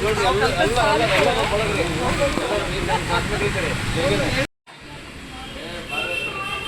ನೋಡಿ ಅಲ್ಲ ಅಲ್ಲ ಅಲ್ಲ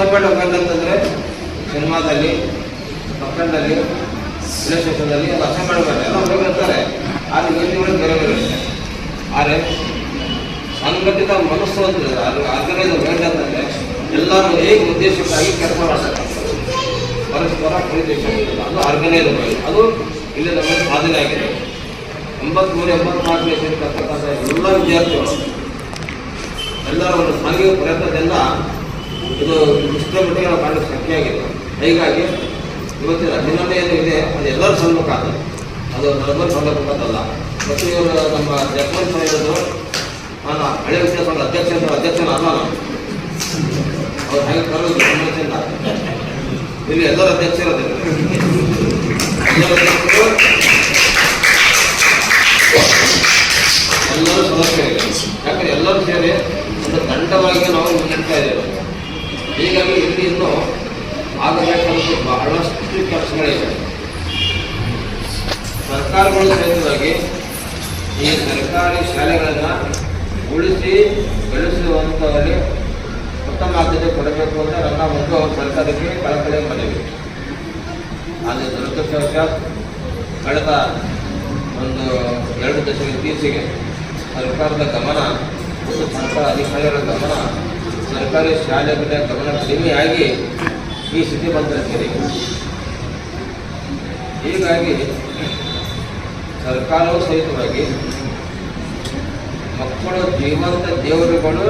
ಅಸಂಬಳ ಬಂದಂತಂದ್ರೆ ಸಿನಿಮಾದಲ್ಲಿ ಮಕ್ಕಳಲ್ಲಿ ರಿಲೇಷನ್ದಲ್ಲಿ ಅದು ಅಸಂಬಳ ಬಂದ ಎಲ್ಲ ಇರ್ತಾರೆ ಆದರೆ ವ್ಯಕ್ತಿಗಳು ಬೇರೆ ಬೇರೆ. ಆದರೆ ಸಂಘಟಿತ ಮನಸ್ಸು ಅಂತ ಅದು ಆರ್ಗನೈಸ್ ಬೇಕಂತಂದ್ರೆ ಎಲ್ಲರೂ ಹೇಗೆ ಉದ್ದೇಶಕ್ಕಾಗಿ ಕೆಲಸ ಮಾಡ್ತಾರೆ. ಪರಸ್ಪರ ಪರಿದೇಶ ಅದು ಆರ್ಗನೈಸ್ ಮೈಂಡ್ ಅದು ಇಲ್ಲಿ ನಮಗೆ ಸಾಧನೆ ಆಗಿದೆ. ಎಂಬತ್ಮೂರು, ಎಂಬತ್ನಾಲ್ಕನೇ ಸೇರಿರ್ತಕ್ಕಂಥ ಎಲ್ಲ ವಿದ್ಯಾರ್ಥಿಗಳು ಎಲ್ಲರ ಒಂದು ಸಾಂಘಿಕ ಪ್ರಯತ್ನದಿಂದ ಇದು ಇಷ್ಟರ ಮಟ್ಟಿಗೆ ನಾವು ಕಾಣಲು ಶಕ್ತಿ ಆಗಿದೆ ಹೀಗಾಗಿ ಇವತ್ತಿನ ಅಭಿನಂದನೆ ಇದೆ. ಅದು ಎಲ್ಲರೂ ಸಲ್ಲಬೇಕು ಅದು. ಅದು ನಮ್ಮ ಸಲ್ಲಬೇಕಂತಲ್ಲ ಮತ್ತು ಇವರು ನಮ್ಮ ಜಪಾನ್ ಸಾಹೇಬರು ನಾನು ಹಳೆ ಸಂಘ ಅಧ್ಯಕ್ಷ ಅಧ್ಯಕ್ಷನ ಅಲ್ಲ ನಾನು. ಅವ್ರು ಹಾಗೆ ಗಮನಿಸಿಲ್ಲ ಇಲ್ಲಿ ಎಲ್ಲರ ಅಧ್ಯಕ್ಷರದಿಲ್ಲ ಇರೋದು ಎಲ್ಲರೂ ಸದಸ್ಯರಿದ್ದಾರೆ. ಯಾಕಂದ್ರೆ ಎಲ್ಲರೂ ಸೇರಿ ಒಂದು ತಂಡವಾಗಿ ನಾವು ಮುನ್ನಡ್ತಾ ಇದ್ದೇವೆ. ಹೀಗಾಗಿ ಇಲ್ಲಿ ಇನ್ನೂ ಆಗಬೇಕಾದ ಬಹಳಷ್ಟು ಕೆಲಸಗಳಿವೆ ಸರ್ಕಾರಗಳು ಸಹಿತವಾಗಿ ಈ ಸರ್ಕಾರಿ ಶಾಲೆಗಳನ್ನು ಉಳಿಸಿ ಬೆಳೆಸುವಂಥವರಿಗೆ ಉತ್ತಮ ಆದ್ಯತೆ ಕೊಡಬೇಕು ಅಂತ ನನ್ನ ಒಂದು ಸರ್ಕಾರಕ್ಕೆ ಕಳಕಳಿ ಮನವಿ. ಆದರೆ ದುರದೃಷ್ಟವಶಾತ್ ಕಳೆದ ಒಂದು ಎರಡು ದಶಕ ಇತ್ತೀಚೆಗೆ ಸರ್ಕಾರದ ಗಮನ ಮತ್ತು ಸರ್ಕಾರ ಅಧಿಕಾರಿಗಳ ಗಮನ ಸರ್ಕಾರಿ ಶಾಲೆಗಳ ಗಮನ ಕಡಿಮೆಯಾಗಿ ಈ ಸ್ಥಿತಿ ಬಂದಿರುತ್ತದೆ ಹೀಗಾಗಿ ಸರ್ಕಾರವು ಸಹಿತವಾಗಿ ಮಕ್ಕಳು ಜೀವಂತ ದೇವರುಗಳು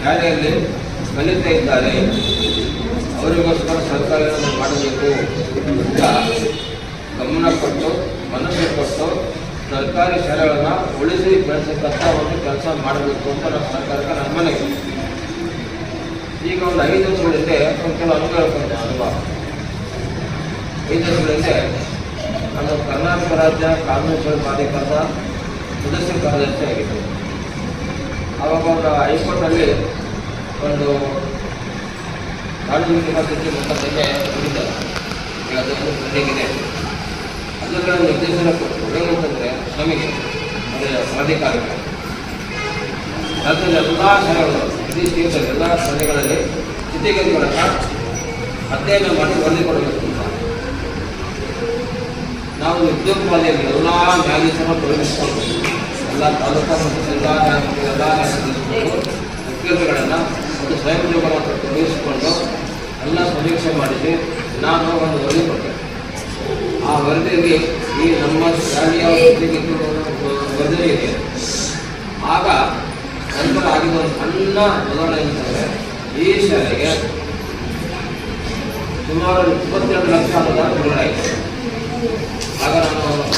ಶಾಲೆಯಲ್ಲಿ ಕಲಿತಾ ಇದ್ದಾರೆ. ಅವರಿಗೋಸ್ಕರ ಸರ್ಕಾರ ಮಾಡಬೇಕು ಅಂತ ಗಮನ ಕೊಟ್ಟು, ಮನಸ್ಸು ಕೊಟ್ಟು ಸರ್ಕಾರಿ ಶಾಲೆಗಳನ್ನು ಉಳಿಸಿ ಬೆಳೆಸತಕ್ಕ ಒಂದು ಕೆಲಸ ಮಾಡಬೇಕು ಅಂತ ನಮ್ಮ ಸರ್ಕಾರಕ್ಕೆ ನನ್ನ ಮನವಿ ಈಗ ಒಂದು ಐದು ವರ್ಷಗಳ ಹಿಂದೆ ಒಂದು ಕೆಲವು ಅನುಭವ ಅನುಭವ ಐದು ವರ್ಷಗಳ ಹಿಂದೆ ನಾನು ಕರ್ನಾಟಕ ರಾಜ್ಯ ಕಾನೂನು ಪ್ರಾಧಿಕಾರದ ಸದಸ್ಯ ಕಾರ್ಯದರ್ಶಿ ಆಗಿದ್ದೆ ಆವಾಗ ಒಂದು ಹೈಕೋರ್ಟ್ನಲ್ಲಿ ಒಂದು ಕಾನೂನು ಯೂನಿವರ್ಸಿಟಿ ಮುಖಾಂತರ ಹೋಗಿದ್ದೆ ಈಗ ಅದರ ನಿರ್ದೇಶನ ಕೊಟ್ಟರು ಏನಂತಂದರೆ ನಮಗೆ ಅಂದರೆ ಪ್ರಾಧಿಕಾರಕ್ಕೆ. ರಾಜ್ಯದ ಎಲ್ಲ ಶಾಲೆಗಳು ಇಡೀ ಎಲ್ಲ ಶಾಲೆಗಳಲ್ಲಿ ಮೂಲಕ ಅಧ್ಯಯನ ಮಾಡಿ ವರದಿ ಕೊಡಬೇಕು ನಾವು ಉದ್ಯೋಗವಾದಿಯಲ್ಲಿ ಎಲ್ಲ ನ್ಯಾಯಾಧೀಶರು ತೊಡಗಿಸಿಕೊಂಡು ಎಲ್ಲ ತಾಲೂಕು ಮತ್ತು ಜಿಲ್ಲಾ ಎಲ್ಲ ಉದ್ಯೋಗಗಳನ್ನು ಒಂದು ಸ್ವಯಂ ಉದ್ಯೋಗವನ್ನು ತೊಡಗಿಸಿಕೊಂಡು ಎಲ್ಲ ಸಮೀಕ್ಷೆ ಮಾಡಿಸಿ ನಾನು ಒಂದು ವರದಿ ಕೊಟ್ಟೆ ಆ ವರದಿಯಲ್ಲಿ ಈ ನಮ್ಮ ಶಾಲೆಯ ವರದಿ ಇದೆ. ಆಗ ಸಣ್ಣ ಬದಲಾವಣೆ ಈ ಶಾಲೆಗೆ ಸುಮಾರು ಇಪ್ಪತ್ತೆರಡು ಲಕ್ಷ ಅನುದಾನ ಆಗ ನಾನು